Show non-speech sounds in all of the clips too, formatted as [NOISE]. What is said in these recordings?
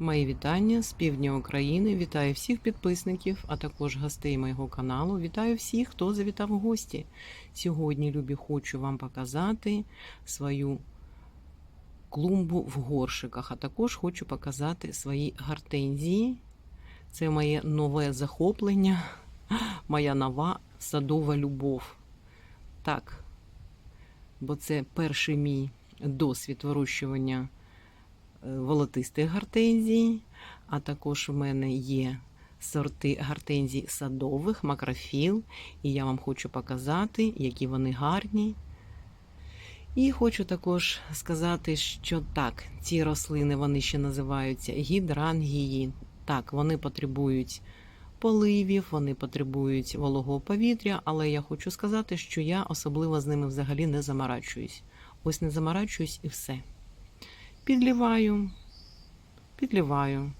Мої вітання з півдня України. Вітаю всіх підписників, а також гостей моєго каналу. Вітаю всіх, хто завітав у гості. Сьогодні, любі, хочу вам показати свою клумбу в горшиках, а також хочу показати свої гортензії. Це моє нове захоплення, [LAUGHS] моя нова садова любов. Так, бо це перший мій досвід вирощування волотистих гортензій, а також в мене є сорти гортензій садових, макрофіл, і я вам хочу показати, які вони гарні. І хочу також сказати, що так, ці рослини вони ще називаються гідрангії. Так, вони потребують поливів, вони потребують вологого повітря, але я хочу сказати, що я особливо з ними взагалі не заморачуюсь. Ось не заморачуюсь і все. Підліваю, підліваю.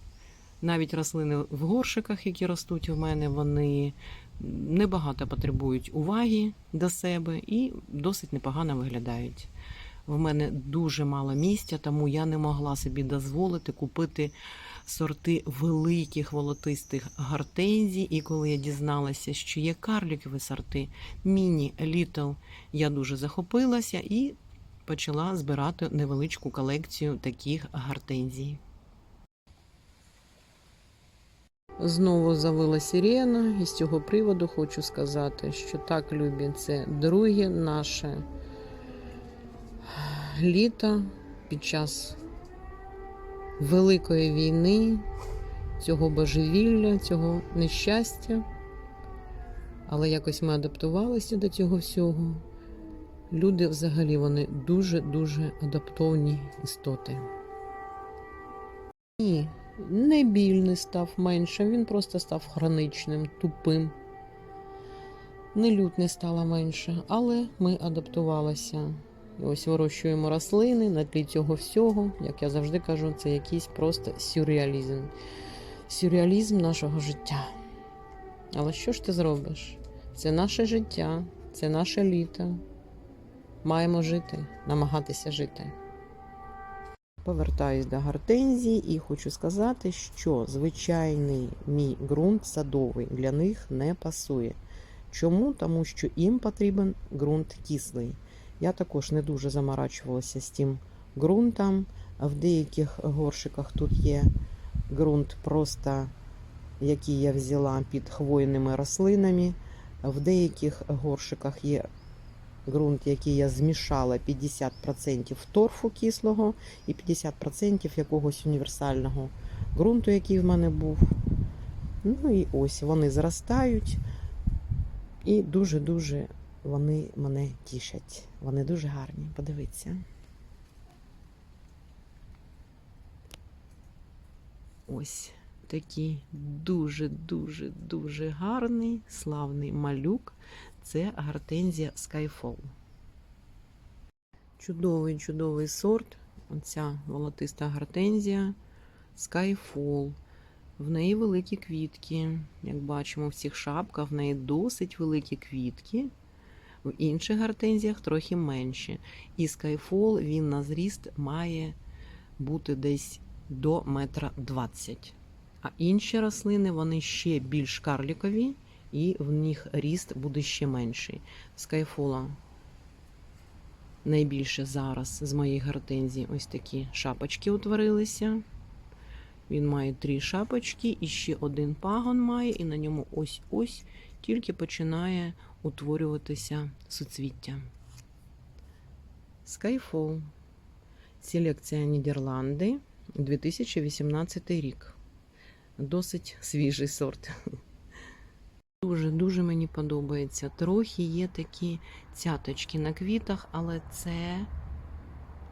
Навіть рослини в горшиках, які ростуть у мене, вони небагато потребують уваги до себе і досить непогано виглядають. В мене дуже мало місця, тому я не могла собі дозволити купити сорти великих волотистих гортензій. І коли я дізналася, що є карлікові сорти міні, літл, я дуже захопилася і почала збирати невеличку колекцію таких гортензій. Знову завила сирена, і з цього приводу хочу сказати, що так, любі, це друге наше літо під час Великої війни, цього божевілля, цього нещастя. Але якось ми адаптувалися до цього всього. Люди взагалі вони дуже-дуже адаптовні істоти. І не більний став менше, він просто став хроничним, тупим. Не лють не стало менше, але ми адаптувалися. І ось вирощуємо рослини на тлі цього всього. Як я завжди кажу, це якийсь просто сюрреалізм. Сюрреалізм нашого життя. Але що ж ти зробиш? Це наше життя, це наше літо. Маємо жити, намагатися жити. Повертаюсь до гортензії і хочу сказати, що звичайний мій ґрунт садовий для них не пасує. Чому? Тому що їм потрібен ґрунт кислий. Я також не дуже заморачувалася з тим ґрунтом. В деяких горшиках тут є ґрунт, просто який я взяла під хвойними рослинами. В деяких горшиках є ґрунт, який я змішала 50% торфу кислого і 50% якогось універсального ґрунту, який в мене був. Ну і ось вони зростають і дуже-дуже вони мене тішать. Вони дуже гарні. Подивіться. Ось такий дуже-дуже дуже гарний, славний малюк. Це гортензія Skyfall. Чудовий чудовий сорт. Оця волотиста гортензія Skyfall. В неї великі квітки. Як бачимо, в цих шапках в неї досить великі квітки. В інших гортензіях трохи менші. І Skyfall він на зріст має бути десь до метра двадцять. А інші рослини вони ще більш карлікові, і в них ріст буде ще менший. Скайфола найбільше зараз з моїх гортензій ось такі шапочки утворилися. Він має три шапочки, і ще один пагон має, і на ньому ось-ось тільки починає утворюватися суцвіття. Skyfall. Селекція Нідерланди 2018 рік. Досить свіжий сорт. Дуже-дуже мені подобається. Трохи є такі цяточки на квітах, але це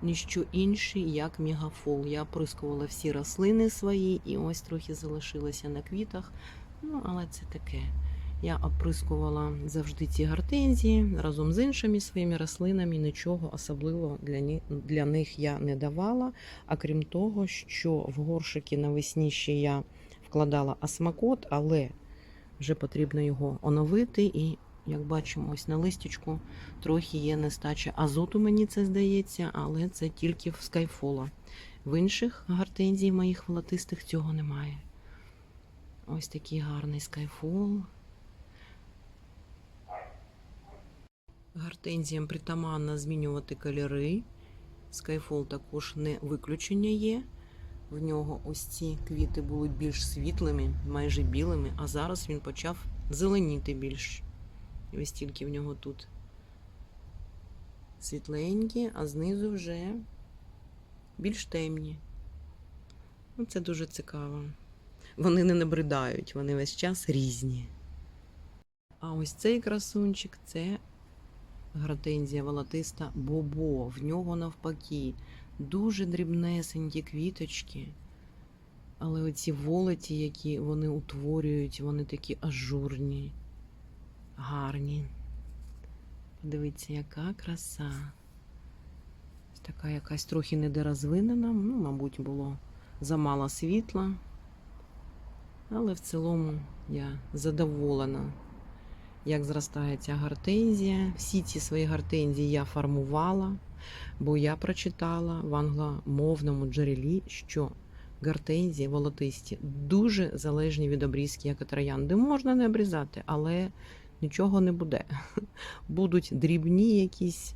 ніщо інше, як мегафол. Я оприскувала всі рослини свої, і ось трохи залишилося на квітах. Ну, але це таке. Я оприскувала завжди ці гортензії разом з іншими своїми рослинами. Нічого особливого для них, для них я не давала. А крім того, що в горшики навесні ще я вкладала асмакот, але вже потрібно його оновити. І, як бачимо, ось на листячку трохи є нестача азоту, мені це здається, але це тільки в скайфола. В інших гортензій моїх волотистих цього немає. Ось такий гарний скайфол. Гортензіям притаманно змінювати кольори. Скайфол також не виключення є. В нього ось ці квіти були більш світлими, майже білими, а зараз він почав зеленіти більш. І ось тільки в нього тут світленькі, а знизу вже більш темні. Ну, це дуже цікаво. Вони не набридають, вони весь час різні. А ось цей красунчик це гортензія волотиста Бобо. В нього навпаки дуже дрібнесенькі квіточки. Але оці волоті, які вони утворюють, вони такі ажурні, гарні. Подивіться, яка краса. Така якась трохи недорозвинена, ну, мабуть, було замало світла. Але в цілому я задоволена, як зростає ця гортензія. Всі ці свої гортензії я формувала, бо я прочитала в англомовному джерелі, що гортензії волотисті дуже залежні від обрізки, як і троянди. Можна не обрізати, але нічого не буде. [LAUGHS] Будуть дрібні якісь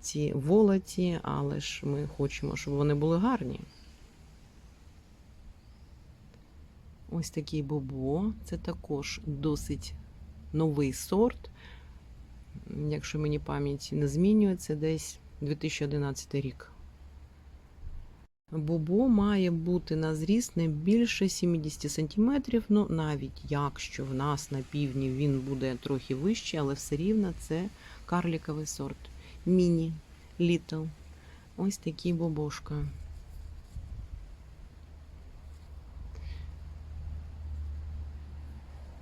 ці волоті, але ж ми хочемо, щоб вони були гарні. Ось такий бобо. Це також досить новий сорт. Якщо мені пам'ять не змінює, це десь 2011 рік. Бобо має бути на зріст не більше 70 см. Ну, навіть якщо в нас на півдні він буде трохи вищий, але все рівно це карліковий сорт. Міні, літл. Ось такий бобошка.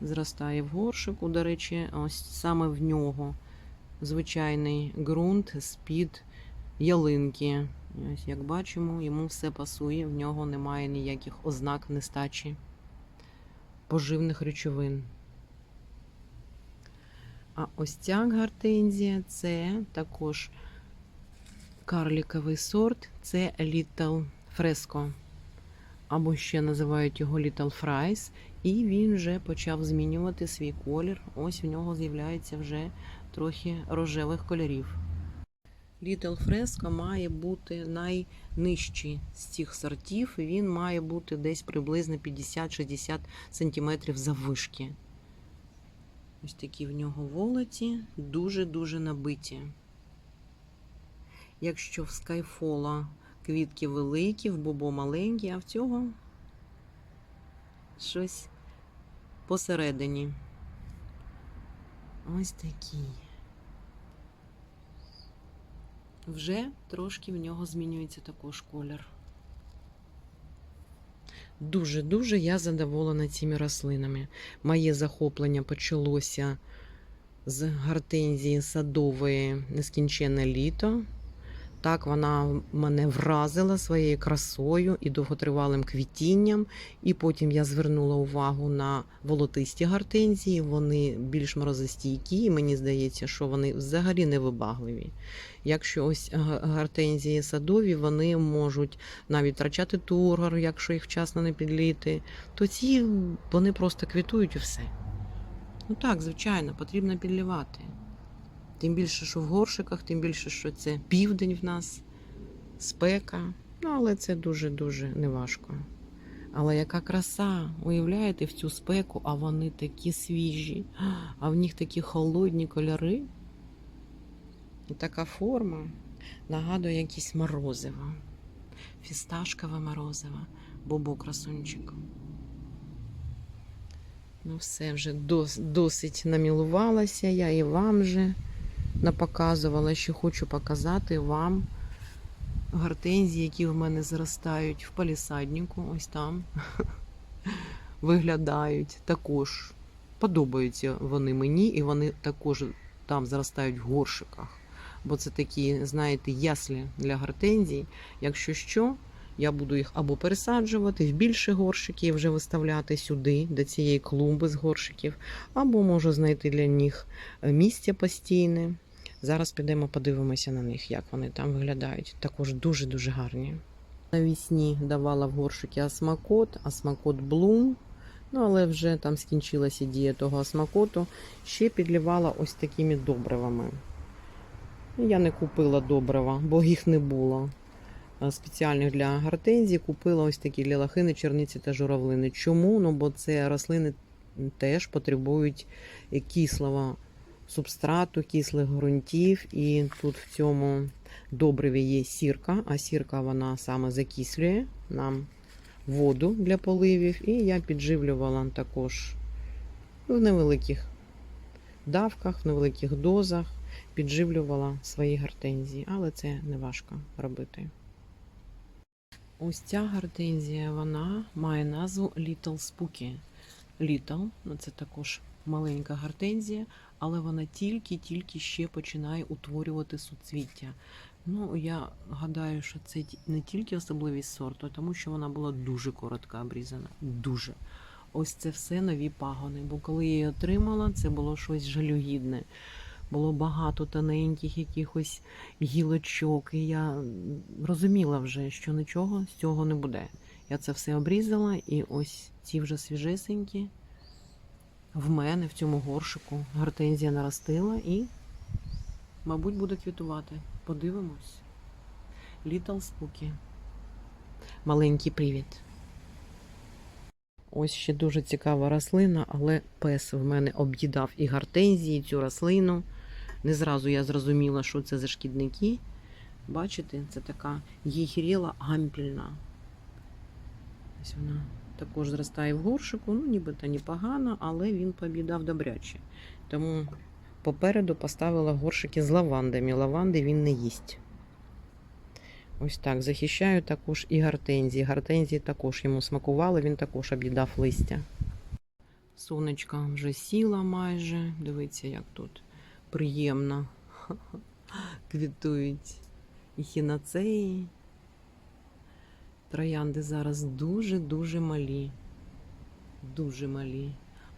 Зростає в горшику. До речі, ось саме в нього звичайний ґрунт з-під ялинки. Ось як бачимо, йому все пасує, в нього немає ніяких ознак нестачі поживних речовин. А ось ця гортензія це також карліковий сорт, це Little Fresco. Або ще називають його Little Fries. І він вже почав змінювати свій колір. Ось в нього з'являється вже трохи рожевих кольорів. Little Fresco має бути найнижчий з цих сортів. Він має бути десь приблизно 50-60 см заввишки. Ось такі в нього волоті, дуже-дуже набиті. Якщо в скайфола квітки великі, в бобо маленькі, а в цього щось посередині. Ось такий. Вже трошки в нього змінюється також колір. Дуже-дуже я задоволена цими рослинами. Моє захоплення почалося з гортензії садової нескінченне літо. Так, вона мене вразила своєю красою і довготривалим квітінням. І потім я звернула увагу на волотисті гортензії. Вони більш морозостійкі, і мені здається, що вони взагалі не вибагливі. Якщо ось гортензії садові, вони можуть навіть втрачати тургор, якщо їх вчасно не підліти, то ці вони просто квітують і все. Ну так, звичайно, потрібно підлівати. Тим більше, що в горшиках, тим більше, що це південь в нас, спека. Ну, але це дуже-дуже неважко. Але яка краса, уявляєте, в цю спеку, а вони такі свіжі, а в них такі холодні кольори. І така форма нагадує якісь морозиво, фісташкове морозиво, бобо красунчик. Ну, все вже дос, досить намілувалася я і вам вже напоказувала, що хочу показати вам гортензії, які в мене зростають в палісаднику. Ось там [LAUGHS] виглядають також. Подобаються вони мені, і вони також там зростають в горшиках. Бо це такі, знаєте, яслі для гортензій. Якщо що, я буду їх або пересаджувати в більше горшики і вже виставляти сюди, до цієї клумби з горшиків, або можу знайти для них місце постійне. Зараз підемо подивимося на них, як вони там виглядають. Також дуже-дуже гарні. Навісні давала в горшики асмакот, асмакот блум. Ну, але вже там скінчилася дія того асмакоту. Ще підлівала ось такими добривами. Я не купила добрива, бо їх не було. А Спеціальних для гортензії купила ось такі для лохини, черниці та журавлини. Чому? Ну, бо це рослини теж потребують кислого субстрату, кислих ґрунтів. І тут в цьому добриві є сірка, а сірка вона саме закислює нам воду для поливів. І я підживлювала також в невеликих давках, в невеликих дозах. Підживлювала свої гортензії, але це не важко робити. Ось ця гортензія, вона має назву Little Spooky. Little, ну це також маленька гортензія, але вона тільки-тільки ще починає утворювати суцвіття. Ну, я гадаю, що це не тільки особливість сорту, тому що вона була дуже коротко обрізана. Дуже. Ось це все нові пагони. Бо коли я її отримала, це було щось жалюгідне. Було багато тоненьких якихось гілочок, і я розуміла вже, що нічого з цього не буде. Я це все обрізала, і ось ці вже свіжесенькі в мене в цьому горшику гортензія наростила і, мабуть, буде квітувати. Подивимось. Little Spooky. Маленький привіт. Ось ще дуже цікава рослина, але пес в мене об'їдав і гортензії, і цю рослину. Не зразу я зрозуміла, що це за шкідники. Бачите, це така єгіріла гампільна. Ось вона також зростає в горшику, ну нібито непогано, але він пооб'їдав добряче. Тому попереду поставила горшики з лавандами. Лаванди він не їсть. Ось так. Захищаю також і гортензії. Гортензії також йому смакували, він також об'їдав листя. Сонечка вже сіла майже. Дивіться, як тут приємно [LAUGHS] квітують і хінацеї. Троянди зараз дуже-дуже малі. Дуже малі,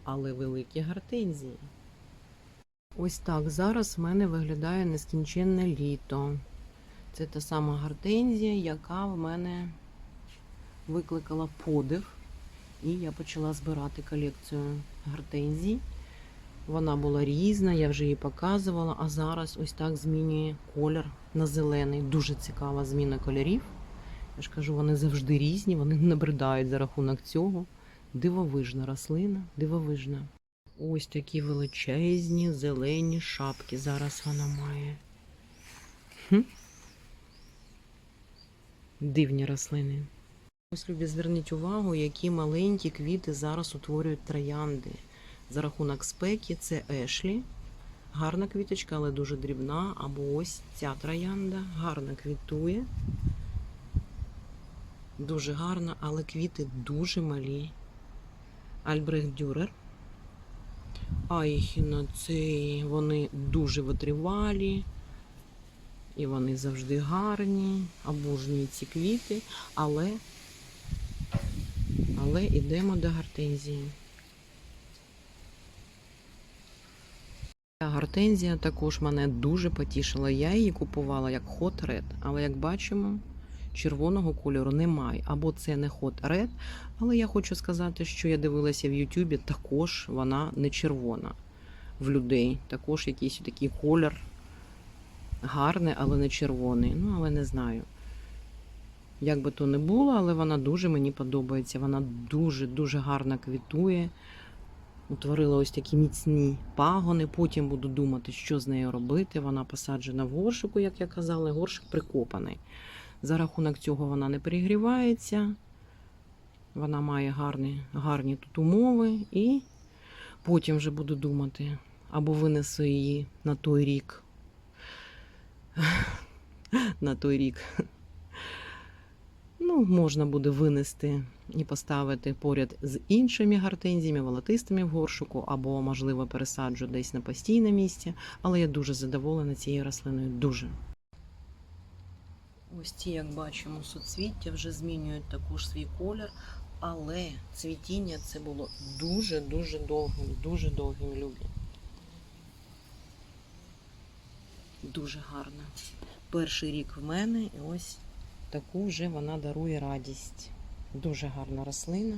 але великі гортензії. Ось так зараз в мене виглядає нескінченне літо. Це та сама гортензія, яка в мене викликала подив. І я почала збирати колекцію гортензій. Вона була різна, я вже її показувала, а зараз ось так змінює колір на зелений. Дуже цікава зміна кольорів. Я ж кажу, вони завжди різні, вони набридають за рахунок цього. Дивовижна рослина, дивовижна. Ось такі величезні зелені шапки зараз вона має. Хм. Дивні рослини. Ось любі, зверніть увагу, які маленькі квіти зараз утворюють троянди. За рахунок спеки це Ешлі. Гарна квіточка, але дуже дрібна. Або ось ця троянда гарно квітує. Дуже гарна, але квіти дуже малі. Альбрехт Дюрер. Айхіноцеї, вони дуже витривалі. І вони завжди гарні. Обожнюю ці квіти, але, але йдемо до гортензії. Гортензія також мене дуже потішила. Я її купувала як Hot Red, але як бачимо, червоного кольору немає. Або це не Hot Red, але я хочу сказати, що я дивилася в Ютубі, також вона не червона в людей. Також якийсь такий колір гарний, але не червоний. Ну, але не знаю. Як би то не було, але вона дуже мені подобається. Вона дуже-дуже гарно квітує. Утворила ось такі міцні пагони. Потім буду думати, що з нею робити. Вона посаджена в горшику, як я казала, горшик прикопаний. За рахунок цього вона не перегрівається. Вона має гарні, гарні тут умови. І потім вже буду думати, або винесу її на той рік. [LAUGHS] На той рік. Ну, можна буде винести і поставити поряд з іншими гортензіями, волотистими в горшику, або, можливо, пересаджу десь на постійне місце. Але я дуже задоволена цією рослиною. Дуже. Ось ці, як бачимо, суцвіття вже змінюють також свій колір, але цвітіння це було дуже-дуже довгим, дуже довгим любі. Дуже гарно. Перший рік в мене і ось таку вже вона дарує радість. Дуже гарна рослина.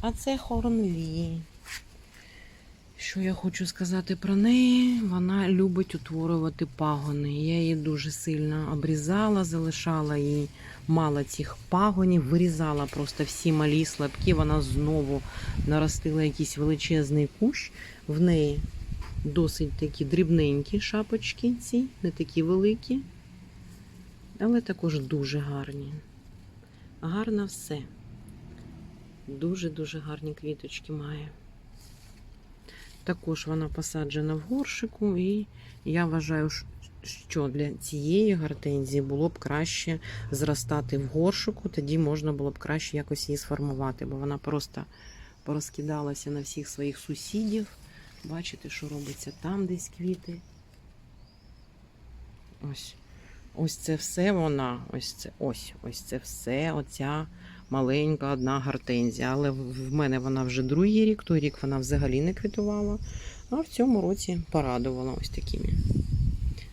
А це хорнлі. Що я хочу сказати про неї? Вона любить утворювати пагони. Я її дуже сильно обрізала, залишала їй мало цих пагонів, вирізала просто всі малі слабкі. Вона знову наростила якийсь величезний кущ. В неї досить такі дрібненькі шапочки, ці, не такі великі, але також дуже гарні. Гарно все. Дуже-дуже гарні квіточки має. Також вона посаджена в горшику, і я вважаю, що для цієї гортензії було б краще зростати в горшику, тоді можна було б краще якось її сформувати, бо вона просто порозкидалася на всіх своїх сусідів. Бачите, що робиться там десь квіти. Ось. Ось це все вона. Ось це ось, ось це все. Оця маленька одна гортензія. Але в мене вона вже другий рік, той рік вона взагалі не квітувала. А в цьому році порадувала ось такими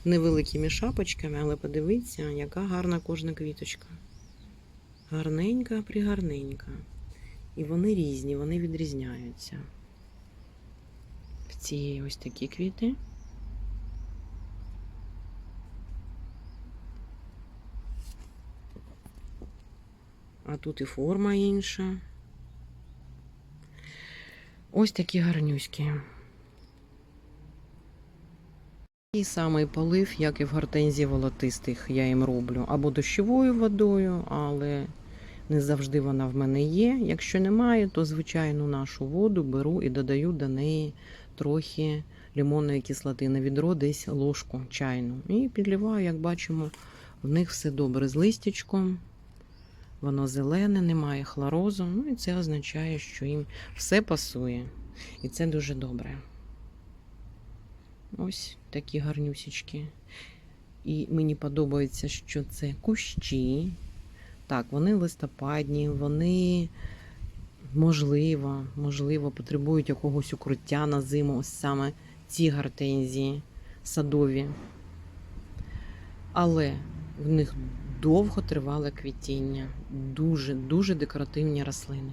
невеликими шапочками, але подивіться, яка гарна кожна квіточка. Гарненька, пригарненька. І вони різні, вони відрізняються. В цієї ось такі квіти. А тут і форма інша. Ось такі гарнюські. І самий полив, як і в гортензії волотистих, я їм роблю або дощовою водою, але не завжди вона в мене є. Якщо немає, то звичайну нашу воду беру і додаю до неї трохи лимонної кислоти на відро, десь ложку чайну. І підливаю, як бачимо, в них все добре з листячком. Воно зелене, немає хлорозу. Ну і це означає, що їм все пасує. І це дуже добре. Ось такі гарнюсічки. І мені подобається, що це кущі. Так, вони листопадні, вони, можливо, можливо, потребують якогось укриття на зиму, ось саме ці гортензії садові. Але в них довго тривале квітіння. Дуже, дуже декоративні рослини.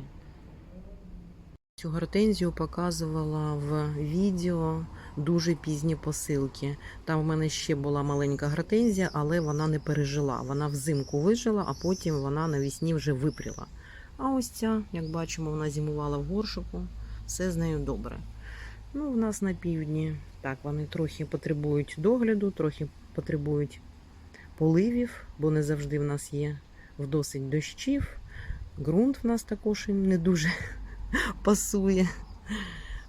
Цю гортензію показувала в відео дуже пізні посилки. Там в мене ще була маленька гортензія, але вона не пережила. Вона взимку вижила, а потім вона навесні вже випріла. А ось ця, як бачимо, вона зимувала в горшику. Все з нею добре. Ну, в нас на півдні так, вони трохи потребують догляду, трохи потребують поливів, бо не завжди в нас є в досить дощів. Ґрунт в нас також їм не дуже [LAUGHS] пасує.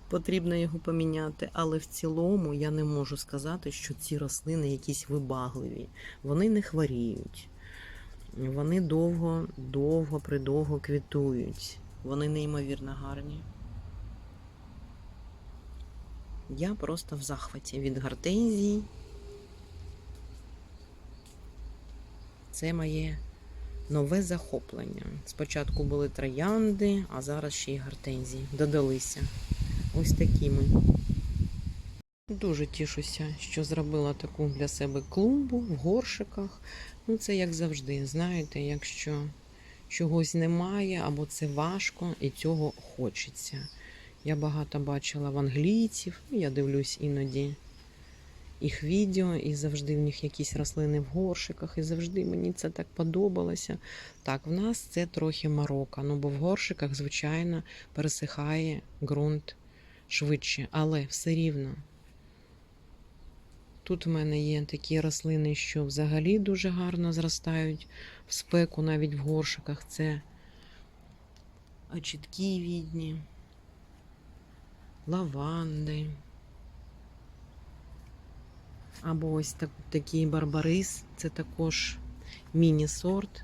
Потрібно його поміняти. Але в цілому я не можу сказати, що ці рослини якісь вибагливі. Вони не хворіють. Вони довго, довго, придовго квітують. Вони неймовірно гарні. Я просто в захваті від гортензій. Це моє нове захоплення. Спочатку були троянди, а зараз ще й гортензії. Додалися. Ось такі ми. Дуже тішуся, що зробила таку для себе клумбу в горшиках. Ну, це як завжди. Знаєте, якщо чогось немає, або це важко, і цього хочеться. Я багато бачила в англійців, ну, я дивлюсь іноді їх відео, і завжди в них якісь рослини в горшиках, і завжди мені це так подобалося. Так, в нас це трохи Марокко, ну бо в горшиках, звичайно, пересихає ґрунт швидше, але все рівно. Тут в мене є такі рослини, що взагалі дуже гарно зростають в спеку, навіть в горшиках. Це очіткі відні, лаванди. Або ось так, такий барбарис, це також міні-сорт.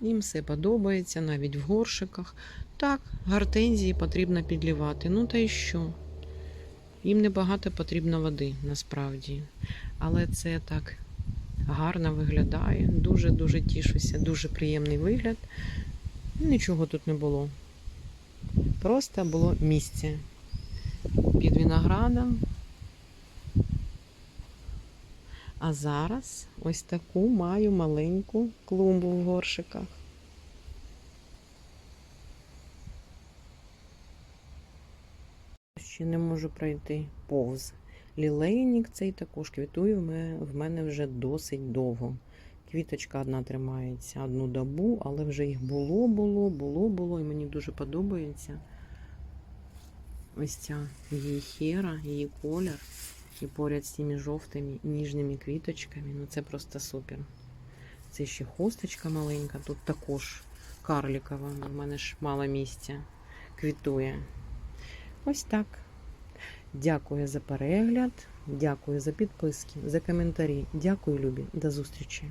Їм все подобається, навіть в горшиках. Так, гортензії потрібно підлівати. Ну та й що? Їм небагато потрібно води насправді. Але це так гарно виглядає. Дуже-дуже тішуся, дуже приємний вигляд. Нічого тут не було. Просто було місце під виноградом. А зараз ось таку маю маленьку клумбу в горшиках. Ще не можу пройти повз. Лілейник цей також квітує в мене, вже досить довго. Квіточка одна тримається одну добу, але вже їх було, було, було, було, і мені дуже подобається. Ось ця її хера, її колір. І поряд з тими жовтими ніжними квіточками. Ну це просто супер. Це ще хусточка маленька, тут також карлікова. У мене ж мало місця квітує. Ось так. Дякую за перегляд, дякую за підписки, за коментарі. Дякую, любі. До зустрічі.